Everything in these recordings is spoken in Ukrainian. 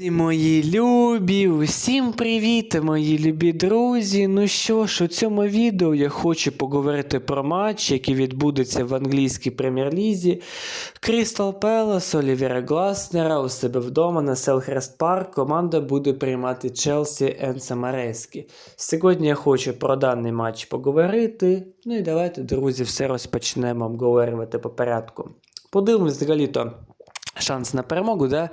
Мої любі, усім привіт, мої любі друзі. Ну що ж, у цьому відео я хочу поговорити про матч, який відбудеться в англійській прем'єр-лізі. Крістал Пелас, Олівера Гласнера у себе вдома на Селхрест Парк команда буде приймати Челсі Енса Марескі. Сьогодні я хочу про даний матч поговорити. Ну і давайте, друзі, все розпочнемо обговорювати по порядку. Подивимось взагалі-то шанс на перемогу, да?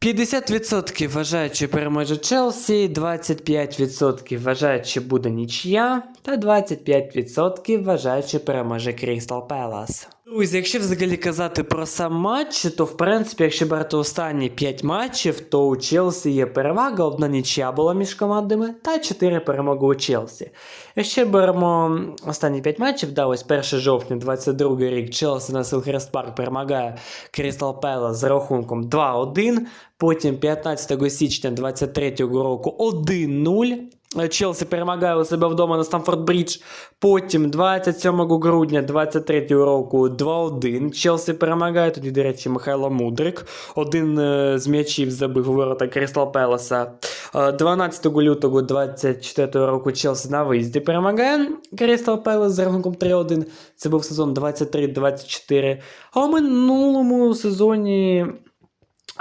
50% вважають, що переможе Челсі, 25% вважають, що буде нічия, та 25% вважають, що переможе Крістал Пелас. Друзі, якщо взагалі казати про сам матч, то в принципі, якщо брати останні 5 матчів, то у Челсі є перевага, одна нічия була між командами, та 4 перемоги у Челсі. Якщо беремо останні 5 матчів, да, ось 1 жовтня 22 рік Челсі на Селхрест Парк перемагає Крістал Пелас з рахунком 2-1. Потім 15 січня 23 року 1-0. Челсі перемагає у себе вдома на Стамфорд Брідж. Потім 27 грудня 23 року 2-1. Челсі перемагає. Тоді, до речі, Михайло Мудрик. Один е, з м'ячів забив у ворота Крістал Пелеса. Е, 12 лютого 24 року Челсі на виїзді перемагає Крістал Пелес з рахунком 3-1. Це був сезон 23-24. А у минулому сезоні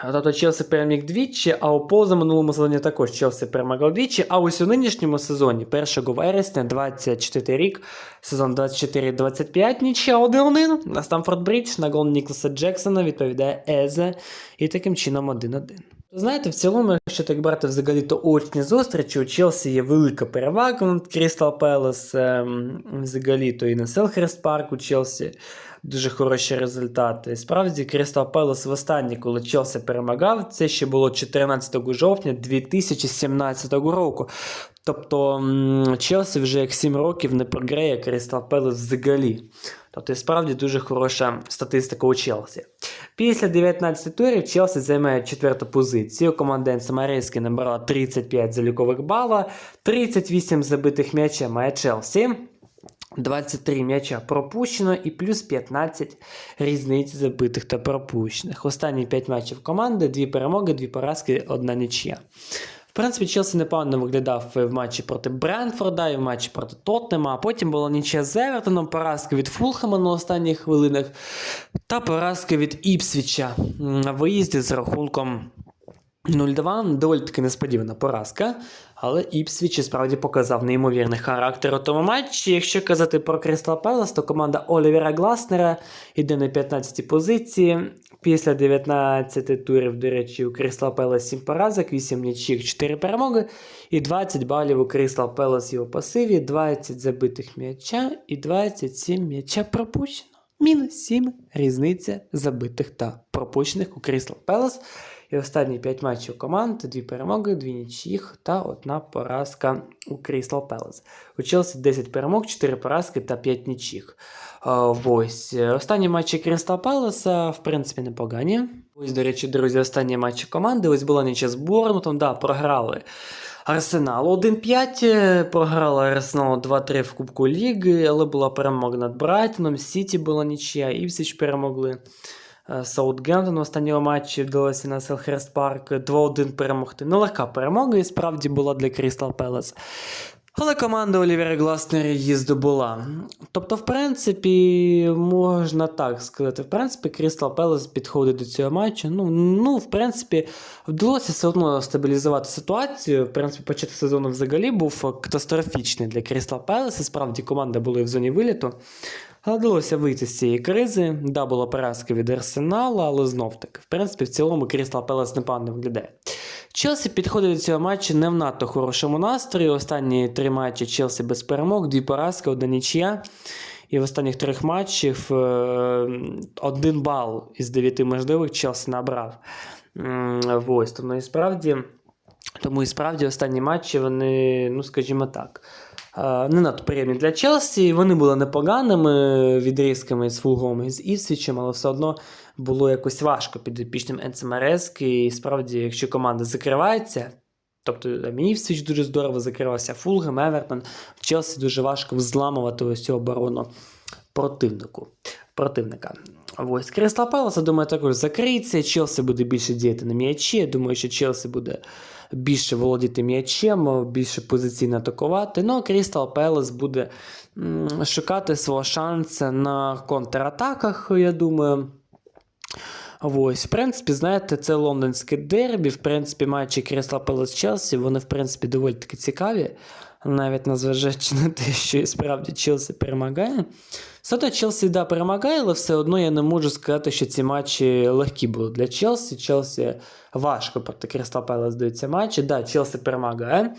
Тобто Челсі переміг двічі, а у позаминулому сезоні також Челсі перемагав двічі. А ось у нинішньому сезоні, 1 вересня, 24 рік, сезон 24-25, нічия 1-1 на Стамфорд Брідж на гол Нікласа Джексона відповідає Езе і таким чином 1-1. Знаєте, в цілому, якщо так брати взагалі, то очні зустрічі у Челсі є велика перевага над Крістал Пелес, ем, взагалі, то і на Селхрест Парк у Челсі дуже хороші результати. І справді, Крістал Пелес востаннє, коли Челсі перемагав, це ще було 14 жовтня 2017 року. Тобто Челсі вже як 7 років не програє Крістал Пелес взагалі. Тобто, справді дуже хороша статистика у Челсі. Після 19 турів Челсі займає четверту позицію. Команда Енса Марейський набрала 35 залікових бала, 38 забитих м'яча має Челсі. 23 м'яча пропущено і плюс 15 різниць забитих та пропущених. Останні 5 матчів команди, 2 перемоги, 2 поразки, 1 нічия. Принципі, Челсі непогано виглядав в матчі проти Бренфорда, і в матчі проти Тоттема, а потім була нічия з Евертоном, поразка від Фулхема на останніх хвилинах та поразка від Іпсвіча на виїзді з рахунком 0-2. Доволі таки несподівана поразка. Але Іпсвіч і справді показав неймовірний характер у тому матчі. Якщо казати про Крістал Пелес, то команда Олівера Гласнера йде на 15-й позиції. Після 19 турів, до речі, у Крістал Пелес 7 поразок, 8 нічих, 4 перемоги і 20 балів у Пелес і у пасиві, 20 забитих м'яча і 27 м'яча пропущено. Мінус 7 різниця забитих та пропущених у Крістал Пелес. І останні 5 матчів команд, 2 перемоги, 2 нічиїх та одна поразка у Крістал Пелес. У Челсі 10 перемог, 4 поразки та 5 нічиїх. А, Ось. Останні матчі Крістал Пелеса, в принципі, непогані. Ось, до речі, друзі, останні матчі команди. Ось була нічия з Борнмутом, да, програли. Арсенал 1-5, програла Арсенал 2-3 в Кубку Ліги, але була перемога над Брайтоном, Сіті була нічия, Іпсіч перемогли. Е, Саутгемптон в останньому матчі вдалося на Селхрест Парк 2-1 перемогти. Нелегка перемога і справді була для Крістал Пелес. Але команда Олівера Гласнера її здобула. Тобто, в принципі, можна так сказати. В принципі, Крістал Пелес підходить до цього матчу. Ну, ну, в принципі, вдалося все одно стабілізувати ситуацію. В принципі, початок сезону взагалі був катастрофічний для Крістал Пелеса. Справді команда була в зоні виліту. Але вийти з цієї кризи. Да, була поразка від Арсенала, але знов таки, в принципі, в цілому Крістал Пелес непогано виглядає. Челсі підходить до цього матчу не в надто хорошому настрої. Останні три матчі Челсі без перемог, дві поразки, одна нічия. І в останніх трьох матчах е, один бал із дев'яти можливих Челсі набрав. Ось, тому і справді, тому і справді останні матчі вони, ну скажімо так, не надто приємні для Челсі. Вони були непоганими відрізками з Фулгом і з Іпсвічем, але все одно було якось важко під епічним Енцемерески. І справді, якщо команда закривається, тобто там Іпсвіч дуже здорово закривався, Фулгем, Евертон, в Челсі дуже важко взламувати ось цю оборону противнику. противника. Ось Кристал Пелас, я думаю, також закриється. Челсі буде більше діяти на м'ячі. Я думаю, що Челсі буде більше володіти м'ячем, більше позиційно атакувати. Ну, Крістал Пелас буде шукати свого шансу на контратаках, я думаю. Ось, в принципі, знаєте, це лондонське дербі. В принципі, матчі Крістал Пелас Челсі, вони, в принципі, доволі таки цікаві. Навіть незважаючи на те, що і справді Челсі перемагає. Зато Челсі да, перемагає, але все одно я не можу сказати, що ці матчі легкі були для Челсі. Челсі важко проти Крістал Пелас здаються матчі. Да, Челсі перемагає.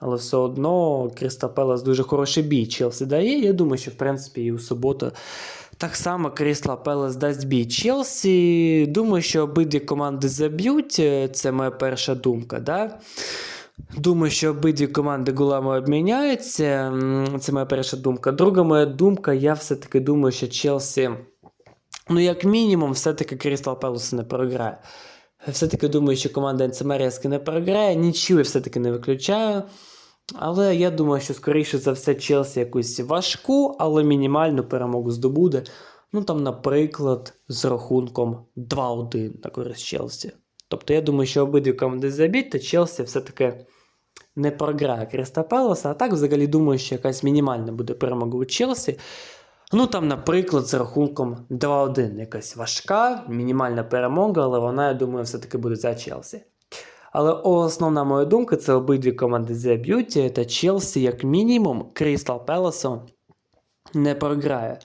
Але все одно Крістал Пелас дуже хороший бій Челсі дає. Я думаю, що в принципі і у суботу так само Крістал Пелас дасть бій Челсі. Думаю, що обидві команди заб'ють. Це моя перша думка. Да? Думаю, що обидві команди голами обміняються. Це моя перша думка. Друга моя думка, я все-таки думаю, що Челсі, ну, як мінімум, все-таки Крістал Пелас не програє. Все-таки думаю, що команда Енцемеріаски не програє, нічого все-таки не виключаю. Але я думаю, що скоріше за все Челсі якусь важку, але мінімальну перемогу здобуде. Ну там, наприклад, з рахунком 2-1 на користь Челсі. Тобто я думаю, що обидві команди заб'ють, то Челсі все-таки не програє Криста Пелоса. А так, взагалі, думаю, що якась мінімальна буде перемога у Челсі. Ну там, наприклад, з рахунком 2-1. Якась важка, мінімальна перемога, але вона, я думаю, все-таки буде за Челсі. Але основна моя думка це обидві команди заб'ють, та Челсі, як мінімум, Крістал Пелосу не програє.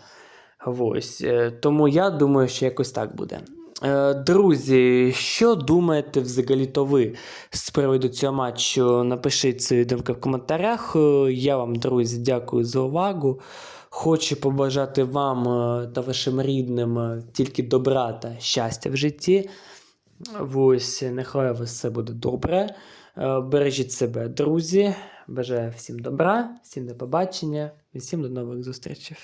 Ось. е, Тому я думаю, що якось так буде. Е, Друзі, що думаєте взагалі-то ви з приводу цього матчу? Напишіть свої думки в коментарях. Е, Я вам, друзі, дякую за увагу. Хочу побажати вам е, та вашим рідним тільки добра та щастя в житті. Ось, нехай вас все буде добре. Бережіть себе, друзі. Бажаю всім добра, всім до побачення всім до нових зустрічей.